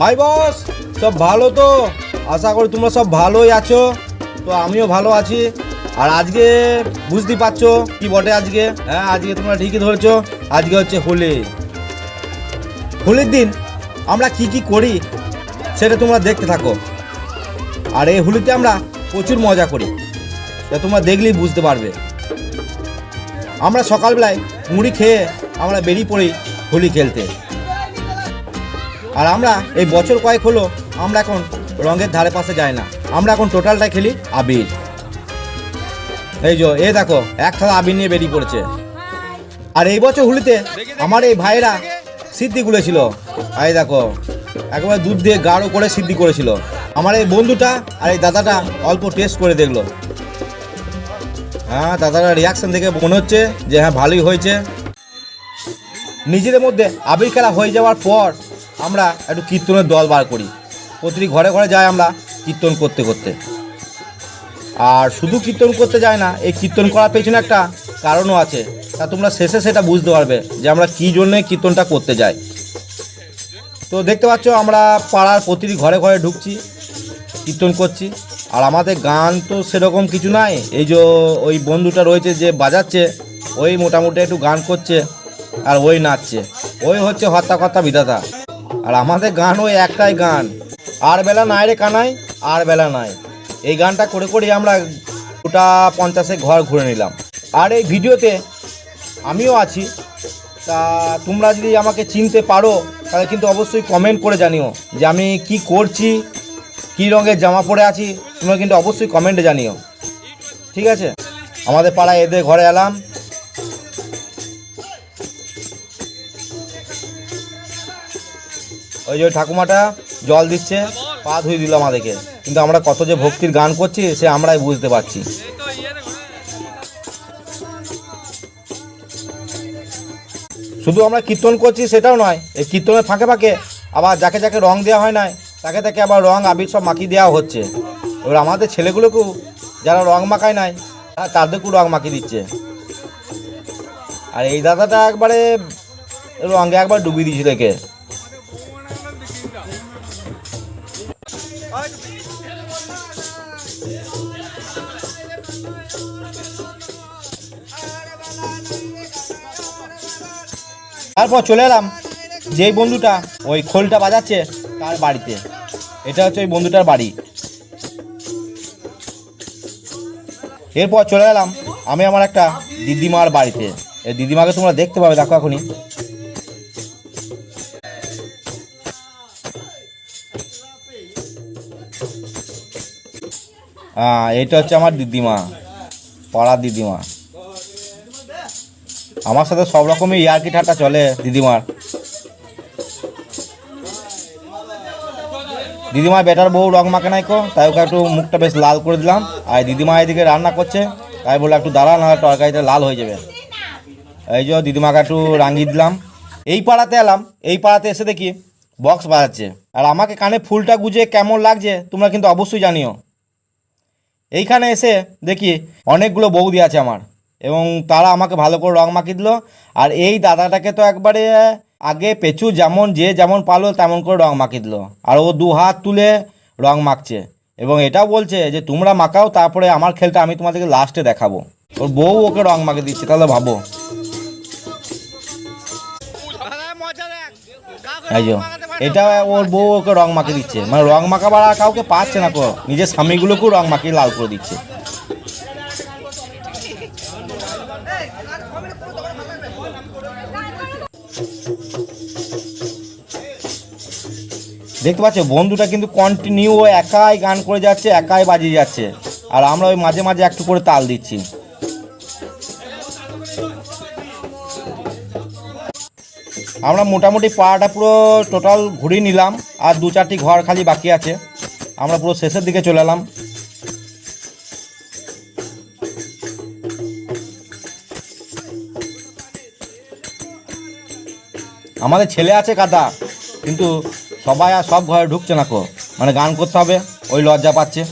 Hi boss সব ভালো তো? আশা করি তোমরা সব ভালোই আছো। তো আমিও ভালো আছি। আর আজকে বুঝতেই পারছ কি বটে আজকে? হ্যাঁ আজকে তোমরা ঠিকই ধরেছো। আজকে হচ্ছে হোলি। হোলির দিন আমরা কি কি করি সেটা তোমরা দেখতে থাকো। আর এই হোলিতে আমরা প্রচুর মজা করি। তা তোমরা দেখলেই বুঝতে পারবে। আমরা সকালবেলায় মুড়ি খেয়ে আমরা বেরিয়ে পড়ি হোলি খেলতে। আর আমরা এই বছর কয়েক হলো আমরা এখন রঙের ধারে পাশে যাই না। আমরা এখন টোটালটাই খেলি আবির। এই যে, এ দেখো, এক থালা আবির নিয়ে বেরিয়ে পড়েছে। আর এই বছর হোলিতে আমার এই ভাইয়েরা সিদ্ধি গুলেছিল। এই দেখো, একেবারে দুধ দিয়ে গাঢ় করে সিদ্ধি করেছিল। আমার এই বন্ধুটা আর এই দাদাটা অল্প টেস্ট করে দেখল। হ্যাঁ দাদাটা রিয়াকশন দেখে মনে হচ্ছে যে হ্যাঁ ভালোই হয়েছে। নিজেদের মধ্যে আবির খেলা হয়ে যাওয়ার পর আমরা একটু কীর্তনের দল বার করি। প্রতিটি ঘরে ঘরে যাই আমরা কীর্তন করতে করতে। আর শুধু কীর্তন করতে যায় না, এই কীর্তন করার পেছনে একটা কারণও আছে। তা তোমরা শেষে সেটা বুঝতে পারবে যে আমরা কী জন্যে কীর্তনটা করতে যাই। তো দেখতে পাচ্ছ আমরা পাড়ার প্রতিটি ঘরে ঘরে ঢুকছি, কীর্তন করছি। আর আমাদের গান তো সেরকম কিছু নাই। এই যে ওই বন্ধুটা রয়েছে যে বাজাচ্ছে, ওই মোটামুটি একটু গান করছে আর ওই নাচছে। ওই হচ্ছে হত্যা কর্তা বিধাতা। আর আমাদের গান ওই একটাই গান। আর বেলা নাই রে কানাই, আর বেলা নাই। এই গানটা করে করে আমরা গোটা পঞ্চাশে ঘর ঘুরে নিলাম। আর এই ভিডিওতে আমিও আছি। তা তোমরা যদি আমাকে চিনতে পারো, তাহলে কিন্তু অবশ্যই কমেন্ট করে জানিও যে আমি কি করছি, কী রঙের জামা পরে আছি, তোমরা কিন্তু অবশ্যই কমেন্টে জানিও। ঠিক আছে? আমাদের পাড়ায় এদের ঘরে এলাম। ওই যে ঠাকুমাটা জল দিচ্ছে, পা ধুয়ে দিল আমাদেরকে। কিন্তু আমরা কত যে ভক্তির গান করছি, সে আমরাই বুঝতে পারছি। শুধু আমরা কীর্তন করছি সেটাও নয়, এই কীর্তনের ফাঁকে ফাঁকে আবার যাকে যাকে রং দেওয়া হয় না, তাকে তাকে আবার রং, আবির সব মাখিয়ে দেওয়া হচ্ছে। এবার আমাদের ছেলেগুলোকেও যারা রং মাখায় নাই তাদেরকেও রং মাখিয়ে দিচ্ছে। আর এই দাদাটা একবারে রঙে একবার ডুবিয়ে দিয়েছিল একে। তারপর চলে এলাম যেই বন্ধুটা, ওই খোলটা বাজাচ্ছে তার বাড়িতে। এটা হচ্ছে ওই বন্ধুটার বাড়ি। এরপর চলে এলাম আমি আমার একটা দিদিমার বাড়িতে। এই দিদিমাকে তোমরা দেখতে পাবে, দেখো এখনই। এটা হচ্ছে আমার দিদিমা, পাড়ার দিদিমা। আমার সাথে সব রকমই ইয়ার্কি ঠাট্টা চলে দিদিমার। দিদিমার বেটার বউ রং মাখে নাই কো, তাই ওকে একটু মুখটা বেশ লাল করে দিলাম। আর দিদিমা এদিকে রান্না করছে, তাই বলে একটু দাঁড়া না তরকারিটা লাল হয়ে যাবে। এই যে দিদিমাকে একটু রাঙিয়ে দিলাম। এই পাড়াতে এলাম, এই পাড়াতে এসে দেখি বক্স বাজাচ্ছে। আর আমাকে কানে ফুলটা গুজে কেমন লাগছে, তোমরা কিন্তু অবশ্যই জানিও। এইখানে এসে দেখি অনেকগুলো বৌদি আছে আমার। এবং তারা আমাকে ভালো করে রং মাখিয়ে দিল। আর এই দাদাটাকে তো একবারে আগে পেছু যেমন, যে যেমন পালো তেমন করে রং মাখিয়ে দিল। আর ও দু হাত তুলে রং মাখছে। এবং এটাও বলছে যে, তোমরা মাখাও, তারপরে আমার খেলটা আমি তোমাদেরকে লাস্টে দেখাবো। ওর বউ ওকে রং মাখিয়ে দিচ্ছে, তাহলে ভাবো। এটা ওর বউ ওকে রং মাখিয়ে দিচ্ছে। মানে রং মাখাবার আর কাউকে পাচ্ছে না কো, নিজের স্বামীগুলোকেও রং মাখিয়ে লাল করে দিচ্ছে। দেখতে পাচ্ছ, বন্ধুটা কিন্তু কন্টিনিউ একাই গান করে যাচ্ছে, একাই বাজিয়ে যাচ্ছে। আর আমরা ওই মাঝে মাঝে একটু করে তাল দিচ্ছি। আমরা মোটামুটি পাড়াটা পুরো টোটাল ঘুরিয়ে নিলাম, আর দু চারটি ঘর খালি বাকি আছে। আমরা পুরো শেষের দিকে চলে এলাম। আমাদের ছেলে আছে কাদা, কিন্তু সবাই আর সব ঘরে ঢুকছে না কো। মানে গান করতে হবে, ওই লজ্জা পাচ্ছে।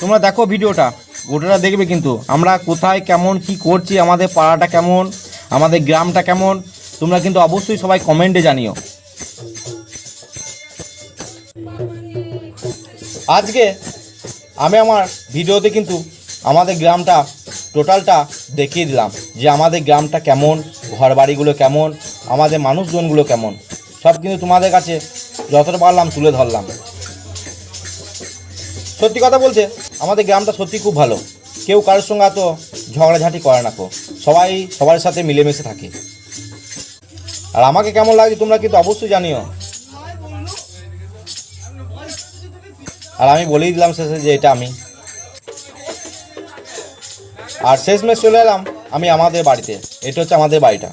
তোমরা দেখো ভিডিওটা। গোটাটা দেখবে কিন্তু আমরা কোথায় কেমন, কি করছি, আমাদের পাড়াটা কেমন, আমাদের গ্রামটা কেমন, তোমরা কিন্তু অবশ্যই সবাই কমেন্টে জানিও। আজকে আমি আমার ভিডিওতে কিন্তু আমাদের গ্রামটা, টোটালটা দেখিয়ে দিলাম যে আমাদের গ্রামটা কেমন ঘর বাড়িগুলো কেমন, আমাদের মানুষজনগুলো কেমন। সব কিন্তু তোমাদের কাছে যতটা পারলাম তুলে ধরলাম। সত্যি কথা বলতে আমাদের গ্রামটা সত্যি খুব ভালো। কেউ কারোর সঙ্গে এত ঝগড়াঝাঁটি করে না কো। সবাই সবার সাথে মিলেমিশে থাকে। আর আমাকে কেমন লাগছে তোমরা কিন্তু অবশ্যই জানিও। আর আমি বলেই দিলাম শেষে যে এটা আমি। আর শেষমেশ চলে এলাম আমি আমাদের বাড়িতে। এটা হচ্ছে আমাদের বাড়িটা।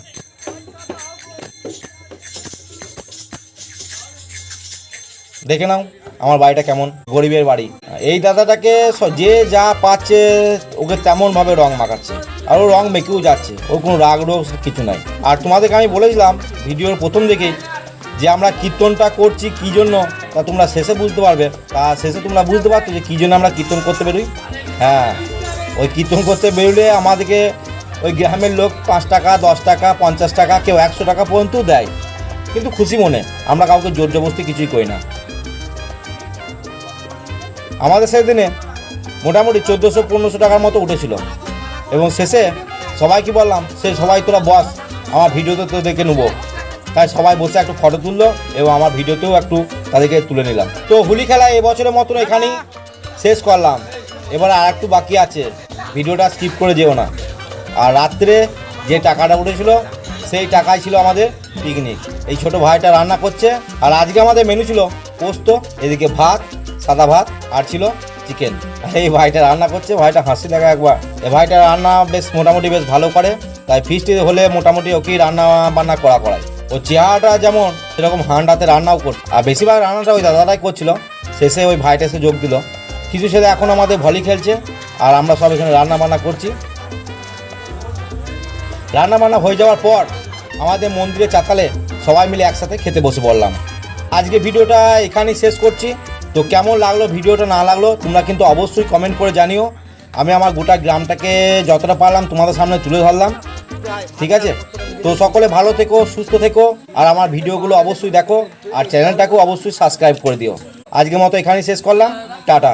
দেখে নাও। আমার বাড়িটা কেমন? গরিবের বাড়ি। এই দাদাটাকে যে যা পাচ্ছে, ওকে তেমনভাবে রং মাখাচ্ছে। আর ও রং মেকেও যাচ্ছে। ওর কোনো রাগ রোগ কিছু নাই। আর তোমাদেরকে আমি বলেছিলাম, ভিডিওর প্রথম থেকেই যে আমরা কীর্তনটা করছি কী জন্য, তা তোমরা শেষে বুঝতে পারবে। তা শেষে তোমরা বুঝতে পারছ যে কী জন্য আমরা কীর্তন করতে বেরোই। হ্যাঁ ওই কীর্তন করতে বেরোলে আমাদেরকে ওই গ্রামের লোক পাঁচ টাকা, দশ টাকা, পঞ্চাশ টাকা, কেউ একশো টাকা পর্যন্ত দেয়। কিন্তু খুশি মনে। আমরা কাউকে জোর জবরদস্তি কিছুই করি না। আমাদের সেদিনে মোটামুটি চোদ্দোশো, পনেরোশো টাকার মতো উঠেছিল। এবং শেষে সবাইকে বললাম, সে সবাই তোরা বস, আমার ভিডিওতে তো দেখে নেব। তাই সবাই বসে একটু ফটো তুললো এবং আমার ভিডিওতেও একটু তাদেরকে তুলে নিলাম। তো হোলি খেলা এবছরের মতন এখানেই শেষ করলাম। এবার আর একটু বাকি আছে। ভিডিওটা স্কিপ করে যেও না। আর রাত্রে যে টাকাটা উঠেছিল, সেই টাকাই ছিল আমাদের পিকনিক এই ছোট ভাইটা রান্না করছে। আর আজকে আমাদের মেনু ছিল পোস্ত, এদিকে ভাত সাদা ভাত আর ছিল চিকেন। এই ভাইটা রান্না করছে, ভাইটা হাসি দেখা একবার। এই ভাইটা রান্না বেশ মোটামুটি বেশ ভালো করে, তাই ফিস্টি হলে মোটামুটি ওকেই রান্না বান্না করা করায় ও চেহারাটা যেমন সেরকম হান্ডাতে রান্নাও করছে। আর বেশিরভাগ রান্নাটা ওই দাদাটাই করছিল, শেষে ওই ভাইটা এসে যোগ দিল। কিছু ছেলে এখন আমাদের ভলি খেলছে, আর আমরা সব এখানে রান্না বান্না করছি। রান্না বান্না হয়ে যাওয়ার পর আমাদের মন্দিরে চাতালে সবাই মিলে একসাথে খেতে বসে পড়লাম। আজকে ভিডিওটা এখানেই শেষ করছি। তো কেমন লাগল? ভিডিওটা না লাগল, তোমরা কিন্তু অবশ্যই কমেন্ট করে জানিও। আমি আমার গোটা গ্রামটাকে যতটা পারলাম তোমাদের সামনে তুলে ধরলাম। ঠিক আছে? তো সকলে ভালো থেকো, সুস্থ থেকো, আর আমার ভিডিওগুলো অবশ্যই দেখো, আর চ্যানেলটাকেও অবশ্যই সাবস্ক্রাইব করে দিও। আজকের মতো এখানেই শেষ করলাম। টাটা।